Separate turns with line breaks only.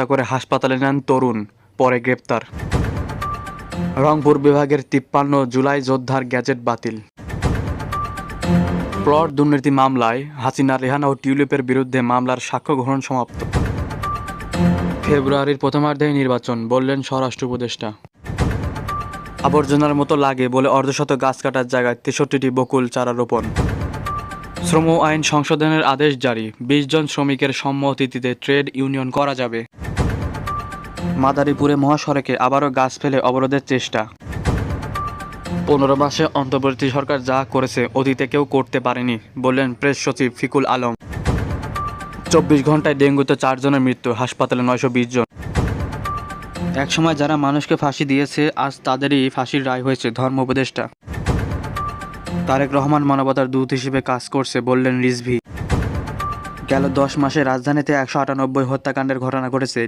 হত্যা করে হাসপাতালে নেন তরুণ, পরে গ্রেপ্তার। রংপুর বিভাগের তিপ্পান্ন জুলাই যোদ্ধার গ্যাজেট বাতিল। প্লট দুর্নীতি মামলায় হাসিনা, রেহানা ও টিউলিপের বিরুদ্ধে মামলার সাক্ষ্য গ্রহণ সমাপ্ত। ফেব্রুয়ারির প্রথমার্ধেই নির্বাচন, বললেন স্বরাষ্ট্র উপদেষ্টা। আবর্জনার মতো লাগে বলে অর্ধশত গাছ কাটার জায়গায় তেষট্টিটি বকুল চারা রোপণ। শ্রম আইন সংশোধনের আদেশ জারি, বিশ জন শ্রমিকের সম্মতিতে ট্রেড ইউনিয়ন করা যাবে। মাদারীপুরে মহাসড়কে আবারও গাছ ফেলে অবরোধের চেষ্টা। পনেরো মাসে অন্তর্বর্তী সরকার যা করেছে, অতীতে কেউ করতে পারেনি, বললেন প্রেস সচিব ফিকুল আলম। চব্বিশ ঘন্টায় ডেঙ্গুতে চারজনের মৃত্যু, হাসপাতালে নয়শো বিশ জন। একসময় যারা মানুষকে ফাঁসি দিয়েছে, আজ তাদেরই ফাঁসির রায় হয়েছে, ধর্ম উপদেষ্টা। তারেক রহমান মানবতার দূত হিসেবে কাজ করছে, বললেন রিজভি। গেল দশ মাসে রাজধানীতে একশো আটানব্বই হত্যাকাণ্ডের ঘটনা ঘটেছে।